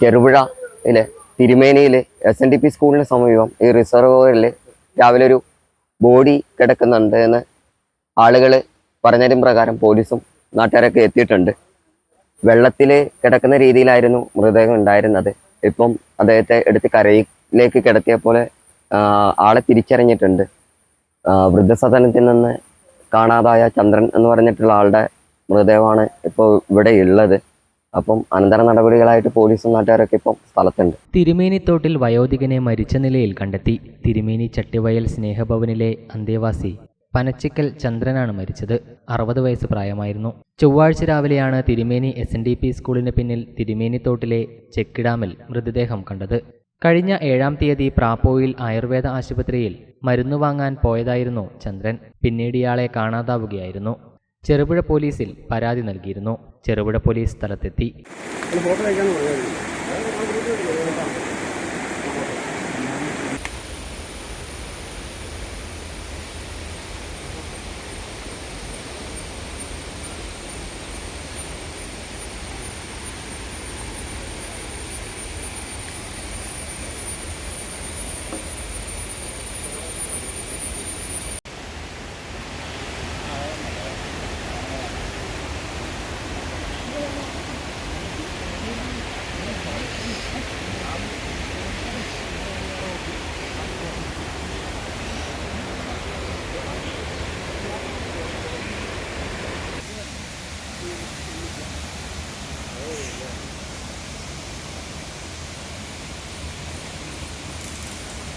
ചെറുപുഴയിലെ തിരുമേനിയിൽ S N D P സ്കൂളിന് സമീപം ഈ റിസർവോയറിൽ രാവിലെ ഒരു ബോഡി കിടക്കുന്നുണ്ട് എന്ന് ആളുകൾ പറഞ്ഞതിന് പ്രകാരം പോലീസും നാട്ടുകാരൊക്കെ എത്തിയിട്ടുണ്ട്. വെള്ളത്തിൽ കിടക്കുന്ന രീതിയിലായിരുന്നു മൃതദേഹം ഉണ്ടായിരുന്നത്. ഇപ്പം അദ്ദേഹത്തെ എടുത്ത് കരയിലേക്ക് കിടത്തിയ പോലെ ആളെ തിരിച്ചറിഞ്ഞിട്ടുണ്ട്. വൃദ്ധസദനത്തിൽ നിന്ന് കാണാതായ ചന്ദ്രൻ എന്ന് പറഞ്ഞിട്ടുള്ള ആളുടെ മൃതദേഹമാണ് ഇപ്പോൾ ഇവിടെ ഉള്ളത്. അപ്പം അനന്തര നടപടികളായിട്ട് പോലീസും നാട്ടുകാരൊക്കെ ഇപ്പം സ്ഥലത്തുണ്ട്. തിരുമേനിത്തോട്ടിൽ വയോധികനെ മരിച്ച നിലയിൽ കണ്ടെത്തി. തിരുമേനി ചട്ടിവയൽ സ്നേഹഭവനിലെ അന്തേവാസി പനച്ചിക്കൽ ചന്ദ്രനാണ് മരിച്ചത്. അറുപത് വയസ്സ് പ്രായമായിരുന്നു. ചൊവ്വാഴ്ച രാവിലെയാണ് തിരുമേനി എസ് എൻ ഡി പി സ്കൂളിന് പിന്നിൽ തിരുമേനിത്തോട്ടിലെ ചെക്ക് ഡാമിൽ മൃതദേഹം കണ്ടത്. കഴിഞ്ഞ ഏഴാം തീയതി പ്രാപ്പോയിൽ ആയുർവേദ ആശുപത്രിയിൽ മരുന്ന് വാങ്ങാൻ പോയതായിരുന്നു ചന്ദ്രൻ. പിന്നീട് ഇയാളെ കാണാതാവുകയായിരുന്നു. ചെറുപുഴ പോലീസിൽ പരാതി നൽകിയിരുന്നു. ചെറുപുഴ പോലീസ് സ്ഥലത്തെത്തി.